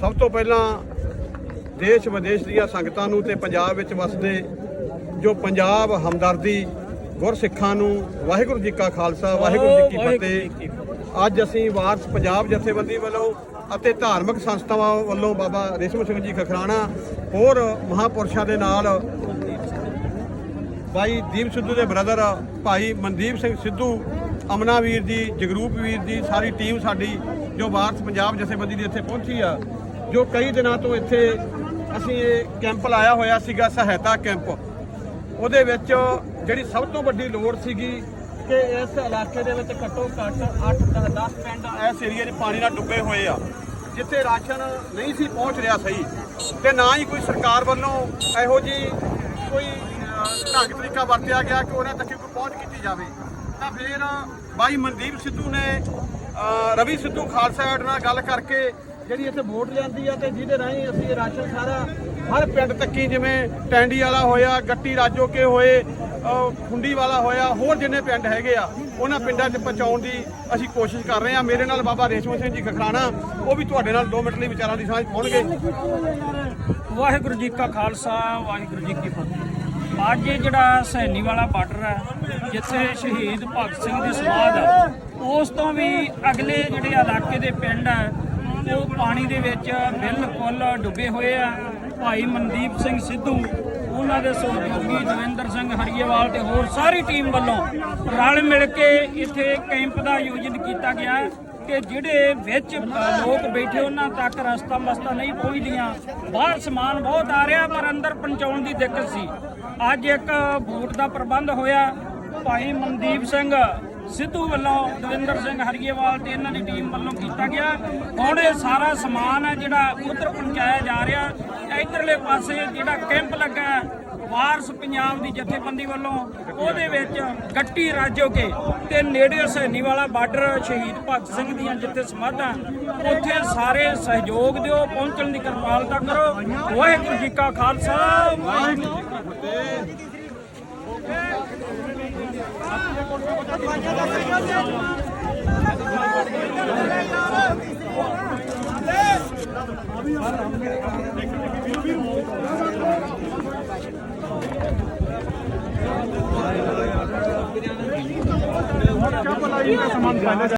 ਸਭ ਤੋਂ ਪਹਿਲਾਂ ਦੇਸ਼ ਵਿਦੇਸ਼ ਦੀਆਂ ਸੰਗਤਾਂ ਨੂੰ ਤੇ ਪੰਜਾਬ ਵਿੱਚ ਵਸਦੇ ਜੋ ਪੰਜਾਬ ਹਮਦਰਦੀ ਗੁਰਸਿੱਖਾਂ ਨੂੰ ਵਾਹਿਗੁਰੂ ਜੀ ਕਾ ਖਾਲਸਾ ਵਾਹਿਗੁਰੂ ਜੀ ਕੀ ਫਤਿਹ। ਅੱਜ ਅਸੀਂ ਵਾਰਸ ਪੰਜਾਬ ਜਥੇਬੰਦੀ ਵੱਲੋਂ ਅਤੇ ਧਾਰਮਿਕ ਸੰਸਥਾਵਾਂ ਵੱਲੋਂ ਬਾਬਾ ਰੇਸ਼ਮ ਸਿੰਘ ਜੀ ਖਖਰਾਣਾ ਹੋਰ ਮਹਾਪੁਰਸ਼ਾਂ ਦੇ ਨਾਲ ਭਾਈ ਦੀਪ ਸਿੱਧੂ ਦੇ ਬ੍ਰਦਰ ਭਾਈ ਮਨਦੀਪ ਸਿੰਘ ਸਿੱਧੂ ਅਮਨਾ ਵੀਰ ਜੀ ਜਗਰੂਪ ਵੀਰ ਜੀ ਸਾਰੀ ਟੀਮ ਸਾਡੀ ਜੋ ਵਾਰਸ ਪੰਜਾਬ ਜਥੇਬੰਦੀ ਦੀ ਇੱਥੇ ਪਹੁੰਚੀ ਆ, ਜੋ ਕਈ ਦਿਨਾਂ ਤੋਂ ਇੱਥੇ ਅਸੀਂ ਇਹ ਕੈਂਪ ਲਾਇਆ ਹੋਇਆ ਸੀਗਾ, ਸਹਾਇਤਾ ਕੈਂਪ। ਉਹਦੇ ਵਿੱਚ ਜਿਹੜੀ ਸਭ ਤੋਂ ਵੱਡੀ ਲੋੜ ਸੀਗੀ ਕਿ ਇਸ ਇਲਾਕੇ ਦੇ ਵਿੱਚ ਘੱਟੋ ਘੱਟ 8 10 ਪਿੰਡ ਇਸ ਏਰੀਆ 'ਚ ਪਾਣੀ ਨਾਲ ਡੁੱਬੇ ਹੋਏ ਆ, ਜਿੱਥੇ ਰਾਸ਼ਨ ਨਹੀਂ ਸੀ ਪਹੁੰਚ ਰਿਹਾ ਸਹੀ। ਤੇ ਨਾ ਹੀ ਕੋਈ ਸਰਕਾਰ ਵੱਲੋਂ ਇਹੋ ਜੀ ਕੋਈ ਢੰਗ ਤਰੀਕਾ ਵਰਤਿਆ ਗਿਆ ਕਿ ਉਹਨਾਂ ਤੱਕ ਕੋਈ ਪਹੁੰਚ ਕੀਤੀ ਜਾਵੇ। ਤਾਂ ਫਿਰ ਬਾਈ ਮਨਦੀਪ ਸਿੱਧੂ ਨੇ ਰਵੀ ਸਿੱਧੂ ਖਾਲਸਾ ਏਡ ਨਾਲ ਗੱਲ ਕਰਕੇ ਜਿਹੜੀ ਇੱਥੇ ਵੋਟ ਲਿਆਂਦੀ ਆ ਤੇ ਜਿਹਦੇ ਰਾਹੀਂ ਅਸੀਂ ਰਾਸ਼ਨ ਸਾਰਾ ਹਰ ਪਿੰਡ ਤੱਕੀ ਜਿਵੇਂ ਟੈਂਡੀ ਵਾਲਾ ਹੋਇਆ, ਗੱਟੀ ਰਾਜੋਕੇ ਹੋਏ ਖੁੰਡੀ ਵਾਲਾ ਹੋਇਆ, ਹੋਰ ਜਿੰਨੇ ਪਿੰਡ ਹੈਗੇ ਆ, ਉਹਨਾਂ ਪਿੰਡਾਂ 'ਚ ਪਹੁੰਚਾਉਣ ਦੀ ਅਸੀਂ ਕੋਸ਼ਿਸ਼ ਕਰ ਰਹੇ ਹਾਂ ਮੇਰੇ ਨਾਲ ਬਾਬਾ ਰੇਸ਼ਮ ਸਿੰਘ ਜੀ ਖਖਰਾਣਾ, ਉਹ ਵੀ ਤੁਹਾਡੇ ਨਾਲ 2 ਮਿੰਟ ਲਈ ਵਿਚਾਰਾਂ ਦੀ ਸਾਂਝ ਪਾਉਣਗੇ। ਵਾਹਿਗੁਰੂ ਜੀ ਕਾ ਖਾਲਸਾ, ਵਾਹਿਗੁਰੂ ਜੀ ਕੀ ਫਤਿਹ। ਅੱਜ ਜਿਹੜਾ ਸੈਣੀ ਵਾਲਾ ਬਾਰਡਰ ਹੈ, ਜਿੱਥੇ ਸ਼ਹੀਦ ਭਗਤ ਸਿੰਘ ਦੀ ਸਮਾਧ ਹੈ ਉਸ ਤੋਂ ਵੀ ਅਗਲੇ ਜਿਹੜੇ ਇਲਾਕੇ ਦੇ ਪਿੰਡ ਹੈ ਉਹ ਪਾਣੀ ਦੇ ਵਿੱਚ ਬਿਲਕੁਲ ਡੁੱਬੇ ਹੋਏ ਆ। ਭਾਈ ਮਨਦੀਪ ਸਿੰਘ ਸਿੱਧੂ, ਉਹਨਾਂ ਦੇ ਸਹਿਯੋਗੀ ਦਵਿੰਦਰ ਸਿੰਘ ਹਰੀਏਵਾਲ ਤੇ ਹੋਰ ਸਾਰੀ ਟੀਮ ਵੱਲੋਂ ਰਲ ਮਿਲ ਕੇ ਇੱਥੇ ਕੈਂਪ ਦਾ ਆਯੋਜਨ ਕੀਤਾ ਗਿਆ ਕਿ ਜਿਹੜੇ ਵਿੱਚ ਲੋਕ ਬੈਠੇ, ਉਹਨਾਂ ਤੱਕ ਰਸਤਾ ਮਸਤਾ ਨਹੀਂ ਪਹੁੰਚਦੀਆਂ। ਬਾਹਰ ਸਮਾਨ ਬਹੁਤ ਆ ਰਿਹਾ, ਪਰ ਅੰਦਰ ਪਹੁੰਚਾਉਣ ਦੀ ਦਿੱਕਤ ਸੀ। ਅੱਜ ਇੱਕ ਬੋਟ ਦਾ ਪ੍ਰਬੰਧ ਹੋਇਆ। ਭਾਈ ਮਨਦੀਪ ਸਿੰਘ ਸਿੱਧੂ ਵੱਲੋਂ ਦਵਿੰਦਰ ਸਿੰਘ ਹਰੀਏਵਾਲ ਤੇ ਇਹਨਾਂ ਦੀ ਟੀਮ ਵੱਲੋਂ ਕੀਤਾ ਗਿਆ। ਹੁਣ ਇਹ ਸਾਰਾ ਸਮਾਨ ਹੈ ਜਿਹੜਾ ਉਧਰ ਪਹੁੰਚਾਇਆ ਜਾ ਰਿਹਾ। ਇਧਰਲੇ ਪਾਸੇ ਜਿਹੜਾ ਕੈਂਪ ਲੱਗਾ ਵਾਰਸ ਪੰਜਾਬ ਦੀ ਜਥੇਬੰਦੀ ਵੱਲੋਂ, ਉਹਦੇ ਵਿੱਚ ਗੱਟੀ ਰਾਜੋਕੇ ਤੇ ਨੇੜੇ ਹਸੈਨੀ ਵਾਲਾ ਬਾਰਡਰ ਸ਼ਹੀਦ ਭਗਤ ਸਿੰਘ ਦੀਆਂ ਜਿੱਥੇ ਸਮਾਧਾਂ, ਉੱਥੇ ਸਾਰੇ ਸਹਿਯੋਗ ਦਿਓ, ਪਹੁੰਚਣ ਦੀ ਕਿਰਪਾਲਤਾ ਕਰੋ। ਵਾਹਿਗੁਰੂ ਜੀ ਕਾ ਖਾਲਸਾ, ਵਾਹਿਗੁਰੂ ਜੀ ਕੀ ਫਤਿਹ। ਸਮਾਨ ਪਾਇਆ